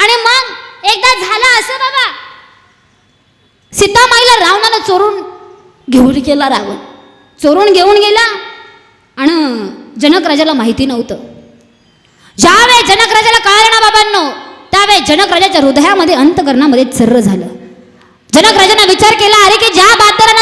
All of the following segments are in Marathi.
आणि मग एकदा झालं असं बाबा. सीतामाईला रावणानं चोरून घेऊन गेला रावण. चोरून घेऊन गेला आणि जनक राजाला माहिती नव्हतं. ज्यावेळेस जनक राजाला कळालं ना बाबांनो त्यावेळेस जनक राजाच्या हृदयामध्ये अंतकरणामध्ये चर्र झालं. जनक राजानं विचार केला अरे की ज्या बहादरांना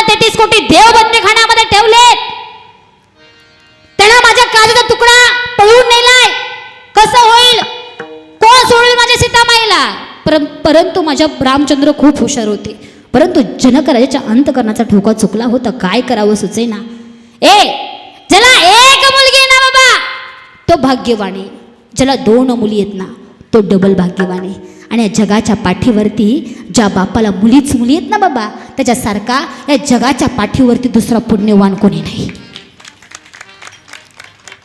राजा रामचंद्र खूप हुशार होते. परंतु जनक राजाच्या अंतकरणाचा ठोका चुकला होता. काय करावं सुचेना? ए ज्याला एक मुलगी ना बाबा तो भाग्यवान ज्याला दोन मुली आहेत ना तो डबल भाग्यवाणी आणि या जगाच्या पाठीवरती ज्या बापाला मुलीच मुली आहेत ना बाबा त्याच्यासारखा या जगाच्या पाठीवरती दुसरा पुण्यवान कोणी नाही.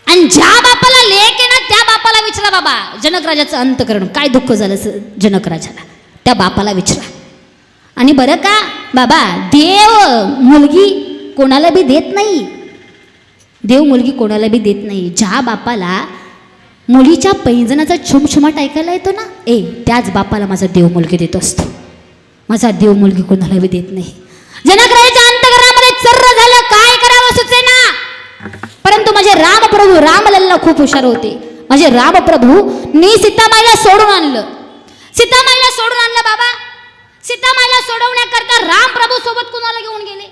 आणि ज्या बापाला लेख आहे ना त्या बापाला विचारा बाबा जनकराजाचं अंतकरण. काय दुःख झालं जनकराजाला त्या बापाला विचारा. आणि बरं का बाबा देव मुलगी कोणाला बी देत नाही. देव मुलगी कोणाला बी देत नाही. ज्या बापाला मुलीच्या पैंजणाचा छुमछुमाट ऐकायला येतो ना ए त्याच बापाला माझा देव मुलगी देत असतो. माझा देव मुलगी कोणाला बी देत नाही. जनकराजाच्या अंतकरणामध्ये चर्र झालं काय करावं सुचेना? परंतु माझे रामप्रभू रामलल्ला खूप हुशार होते. माझे रामप्रभू मी सीतामाईला सोडून आणलं. सीतामाईला सोडून आणलं बाबा. सीतामाईला सोडवण्याकरता रामप्रभू सोबत कुणाला घेऊन गेले?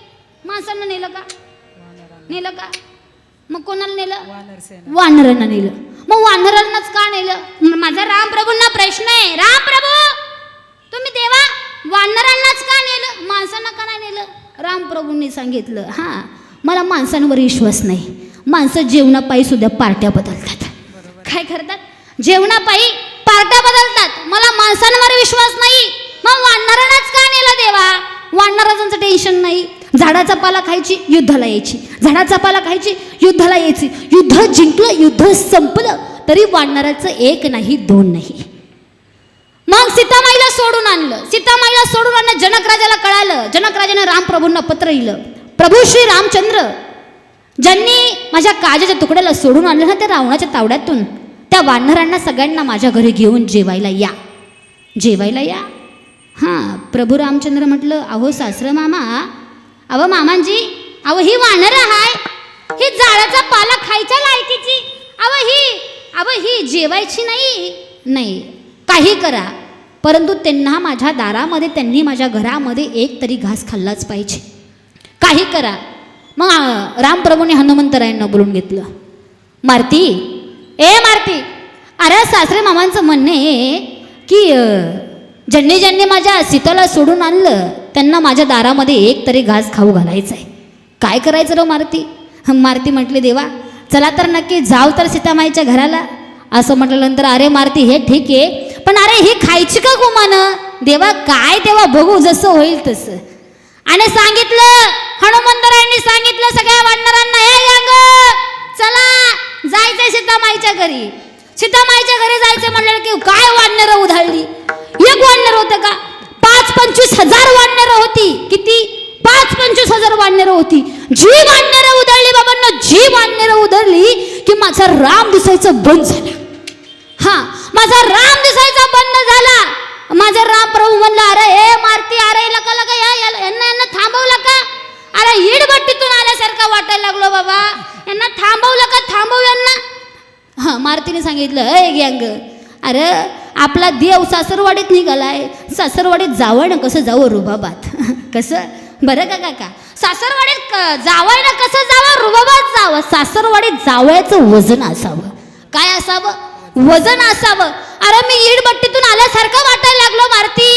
माणसांना नेलं का? नेलं का? मग कोणाला नेलं? वानरांना नेलं. मग वानरांनाच का नेलं? माझा रामप्रभूंना प्रश्न आहे. रामप्रभू तुम्ही देवा वानरांनाच का नेलं? माणसांना का नाही नेलं? रामप्रभूंनी सांगितलं हां मला माणसांवर विश्वास नाही. माणसं जेवणापायी सुद्धा पार्ट्या बदलतात. काय करतात? जेवणापायी पार्ट्या बदलतात. मला माणसांवर विश्वास नाही. मग वानरांनाच का नेला देवा? वाढणाराजांचं टेन्शन नाही. झाडाचा पाला खायची युद्धाला यायची. झाडाचा पाला खायची युद्धाला यायची. युद्ध जिंकलं युद्ध संपलं तरी वाढणाऱ्याचं एक नाही दोन नाही. मग सीतामाईला सोडून आणलं. सीतामाईला सोडून आणलं जनकराजाला कळालं. जनकराजानं रामप्रभूंना पत्र लिहिलं. प्रभू श्री रामचंद्र ज्यांनी माझ्या काजाच्या तुकड्याला सोडून आणलं ना त्या रावणाच्या तावड्यातून त्या वानरांना सगळ्यांना माझ्या घरी घेऊन जेवायला या. जेवायला या? हां प्रभू रामचंद्र म्हटलं अहो सासरं मामा अहो मामांजी अहो ही वानर हाय. ही जाळाचा पाला खायच्या लायकीची. अहो ही अहो ही जेवायची नाही. नाही काही करा. परंतु त्यांना माझ्या दारामध्ये त्यांनी माझ्या घरामध्ये एक तरी घास खाल्लाच पाहिजे. काही करा. मग रामप्रभूने हनुमंतरायांना बोलून घेतलं. मारती ए मारती अरे सासरे मामांचं म्हणणे की ज्यांनी ज्यांनी माझ्या सीताला सोडून आणलं त्यांना माझ्या दारामध्ये एक तरी घास खाऊ घालायचा आहे. काय करायचं रो मारती? हं, म्हटली देवा चला तर नक्की जाव तर सीतामाईच्या घराला. असं म्हटल्यानंतर अरे मारती हे ठीक आहे पण अरे ही खायची का गुमानं? देवा काय तेव्हा बघू जसं होईल तसं. आणि सांगितलं हनुमंतरायांनी सांगितलं सगळ्या वानरांना हे ग चला. जायचंय सीतामाईच्या घरी. सीतामाईच्या घरी जायचं म्हणलं की काय वाढणार उधाळली? एक वाढणार होतं का? पाच पंचवीस हजार वाढणार होती. किती? पाच पंचवीस हजार वाढणार होती. जी वाढणार उधळली बाबांना जी वाढणार उधळली की माझा राम दिसायचं बंद झाला. हा माझा राम दिसायचा बंद झाला. माझा राम प्रभू म्हणला अरे ए मार्क अरे लका लका या या- यांना यांना थांबवलं का अरे इडभट्टीतून आल्यासारखं वाटायला लागलो बाबा यांना थांबवलं का थांबव यांना हा मारुतीने सांगितलं अय गँग अरे आपला देव सासरवाडीत निघालाय. सासरवाडीत जावं ना कसं जावं रुबाबात? कसं? बरं का काका? सासरवाडीत क- जावं ना कसं जावं रुबाबात जावं? सासरवाडीत जावयाचं वजन असावं. काय असावं? वजन असावं. अरे मी ईडबट्टीतून आल्यासारखं वाटायला लागलो मारती.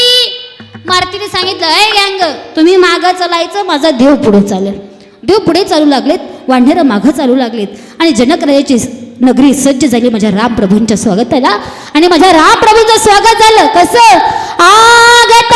मारतीने सांगितलं अय गँग तुम्ही मागं चालायचं माझा देव पुढे चालेल. देव पुढे चालू लागलेत वाढणारं मागं चालू लागलेत. आणि जनक राजाची नगरी सज्ज झाली. माझ्या रामप्रभूंच्या स्वागताला. आणि माझ्या रामप्रभूंचं स्वागत झालं. कसं? आगत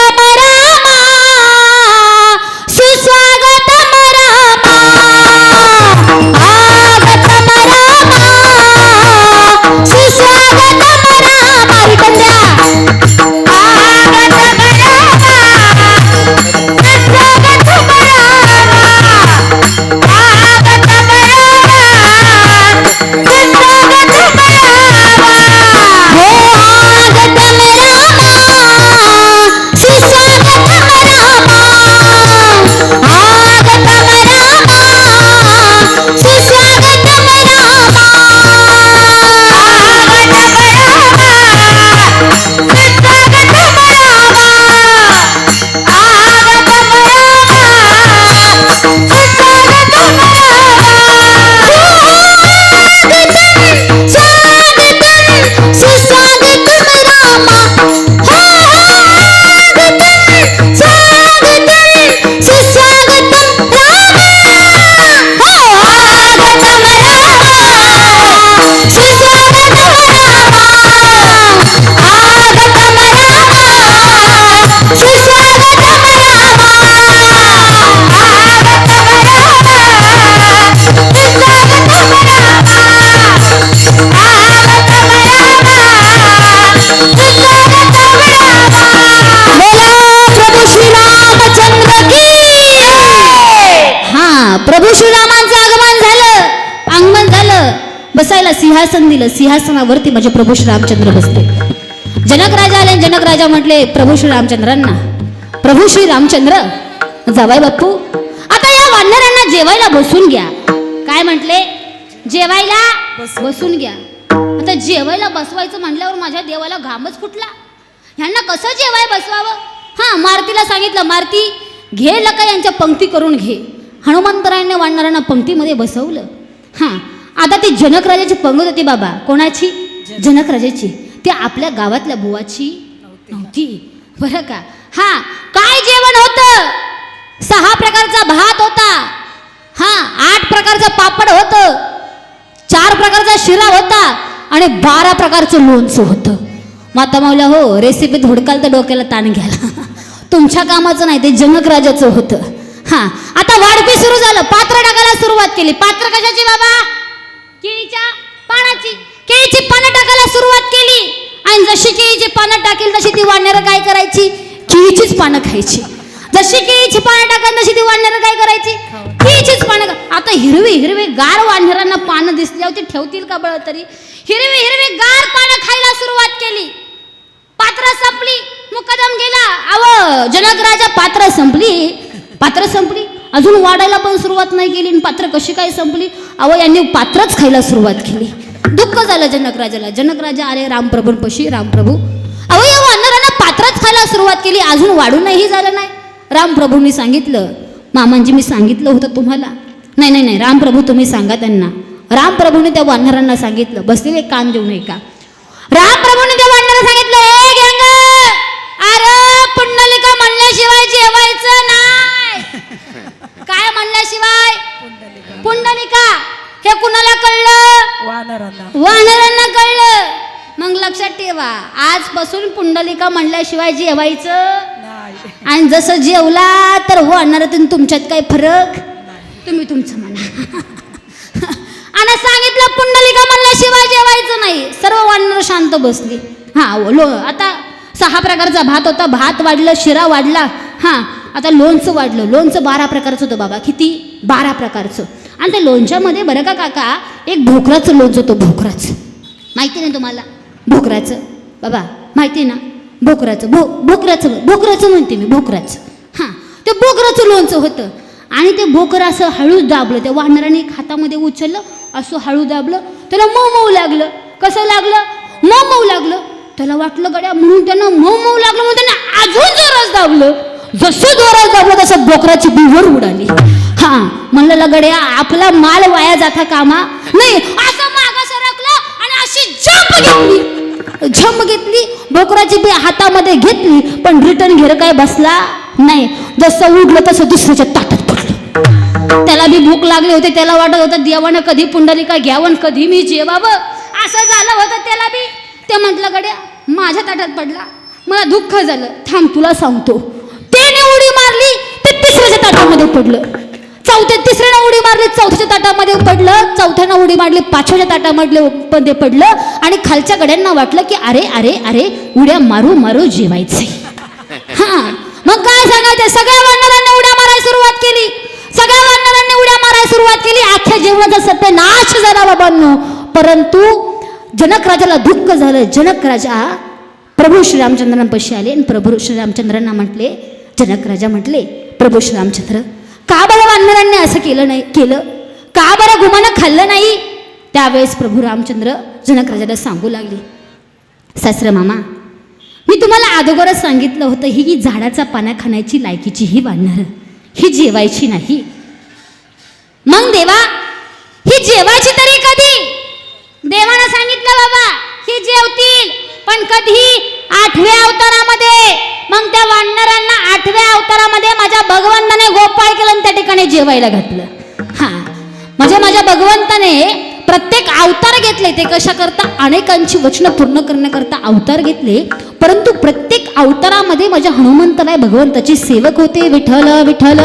सिंहासन दिलं. सिंहासनावरती माझे प्रभू श्री रामचंद्र बसले. जनक राजा आले जनक राजा म्हटले प्रभू श्री रामचंद्रांना प्रभू श्री रामचंद्र जावाय बाप्पू आता या वानरांना जेवायला बसून घ्या. काय म्हटले? जेवायला बसून घ्या. आता जेवायला बसवायचं म्हटल्यावर माझ्या देवाला घामच फुटला. ह्यांना कसं जेवाय बसवावं? हां मारुतीला सांगितलं मारुती घे लका यांच्या पंक्ती करून घे. हनुमंतरायाने वाढणाऱ्यांना पंक्तीमध्ये बसवलं. हां आता ती जनक राजाची पंगत होती बाबा. कोणाची? जनक. राजाची. ती आपल्या गावातल्या बुवाची नव्हती. बरं का? हां काय जेवण होतं? सहा प्रकारचा भात होता. हां आठ प्रकारचं पापड होतं. चार प्रकारचा शिरा होता. आणि बारा प्रकारचं लोणचं होतं. माता माऊल्या हो रेसिपी हुडकाल तर डोक्याला ताण घ्यायला. तुमच्या कामाचं नाही ते जनक राजाचं होतं. हां आता वाढपी सुरू झालं. पात्र टाकायला सुरुवात केली. पात्र कशाची बाबा? केळीच्या पानाची केळीची पानं टाकायला सुरुवात केली. आणि जशी केळीची पानं टाकेल तशी ती वाढणारं काय करायची? केळीचीच पानं खायची. जशी केळीची पानं टाकाल तशी ती वाढणारं काय करायची? केळीचीच पानं आता हिरवी हिरवी गार वाढणाऱ्यांना पानं दिसली होती ठेवतील का बळ तरी? हिरवी हिरवी गार पानं खायला सुरुवात केली. पात्र संपली. मुकदम गेला. अव जनक राजा पात्र संपली. पात्र संपली? अजून वाढायला पण सुरुवात नाही केली आणि पात्र कशी काय संपली? अव यांनी पात्रच खायला सुरुवात केली. दुःख झालं जनकराजाला जनकराजा आले रामप्रभूंपशी रामप्रभू अहो या वानरांना पात्रच खायला सुरुवात केली. अजून वाढूनही झालं नाही. रामप्रभूंनी सांगितलं. मामांजी मी सांगितलं होतं तुम्हाला. नाही नाही नाही. रामप्रभू तुम्ही सांगा त्यांना. रामप्रभूने त्या वानरांना सांगितलं. बसलेले कान देऊ नये का रामप्रभूने त्या वानरांना सांगितलं ए गँग अरे पुंडलिका म्हणल्याशिवाय जेवायचं नाही काय म्हणल्याशिवाय पुंडलिका हे कुणाला कळलं वानरांना. वानरांना कळलं. मग लक्षात ठेवा आजपासून पुंडलिका म्हणल्याशिवाय जेवायचं नाही. आणि जसं जेवला तर वानरातून तुमच्यात काय फरक? तुम्ही तुमचं म्हणा. आणि सांगितलं पुंडलिका म्हणल्याशिवाय जेवायचं नाही. सर्व वानर शांत बसली. हा लो आता सहा प्रकारचा भात होता. भात वाढलं शिरा वाढला. हां आता लोणचं वाढलं. लोणचं बारा प्रकारचं होतं बाबा. किती? बारा प्रकारचं. आणि त्या लोणच्यामध्ये बरं का काका एक भोकराचं लोणचं होतं भोकराचं. माहिती नाही तुम्हाला? भोकराचं. बाबा माहिती ना? भोकराचं. भो भोकराचं भोकराचं म्हणते मी भोकराचं. हां ते भोकराचं लोणचं होतं. आणि ते भोकर असं हळूच दाबलं. त्या वानराने हातामध्ये उचललं असं हळू दाबलं. त्याला मऊ मऊ लागलं. कसं लागलं? मऊ मऊ लागलं. त्याला वाटलं गड्या म्हणून त्यांना मऊ मऊ लागलं म्हणून त्यांना अजून जोरात दाबलं. जसं जोरात दाबलं तसं बोकराची बिवर उडाली. हा म्हणलं गड्या आपला माल वाया जाता कामा. नाही असं माग सरकलं आणि अशी जंप घेतली. झंप घेतली बोकराची बी हातामध्ये घेतली पण रिटर्न घेर काय बसला नाही. जसं उडलं तसं दुसऱ्याच्या ताटात पडलं. त्याला बी भूक लागली होती त्याला वाटत होतं देवानं कधी पुंडलिका घ्यावं कधी मी जेवावं? असं झालं होतं त्याला बी. ते म्हटलं गड्या माझ्या ताटात पडला. मला दुःख झालं. थांब तुला सांगतो. त्याने उडी मारली ते तिसऱ्याच्या ताटामध्ये पडलं. चौथ्या तिसऱ्यानं उडी मारली चौथ्याच्या ताटामध्ये पडलं चौथ्यानं उडी मारली पाचव्याच्या ताटामधले मध्ये पडलं आणि खालच्या गड्यांना वाटलं की अरे अरे अरे उड्या मारू मारू जेवायचे हा. मग काय सांगायचं? सगळ्या वानरांनी उड्या मारायला सुरुवात केली. सगळ्या वानरांनी उड्या मारायला सुरुवात केली. अख्ख्या जीवनाचा सत्यानाश झाला बाबांनो. परंतु जनक राजाला दुःख झालं. जनक राजा प्रभू श्रीरामचंद्रांपाशी आले आणि प्रभू श्रीरामचंद्रांना म्हटले जनक राजा म्हटले प्रभू श्रीरामचंद्र का बरं वानरांनी असं केलं नाही केलं? का बरं गुमानं खाल्लं नाही? त्यावेळेस प्रभू रामचंद्र जनक राजाला सांगू लागले सासरं मामा मी तुम्हाला अगोदरच सांगितलं होतं ही ही झाडाचा पाना खाण्याची लायकीची ही वाढणार ही जेवायची नाही. मग देवा ही जेवायची तरी कधी? देवानं सांगितलं बाबा ही जेवतील पण कधी आठव्या अवतारामध्ये मग त्या वानरांना आठव्या अवतारामध्ये माझ्या भगवंताने गोपाळ केलं त्या ठिकाणी जेवायला घातलं हा म्हणजे माझ्या भगवंताने प्रत्येक अवतार घेतले ते कशा करता अनेकांची वचनं पूर्ण करण्याकरता अवतार घेतले परंतु प्रत्येक अवतारामध्ये माझ्या हनुमंतराय भगवंताचे सेवक होते विठ्ठल विठ्ठल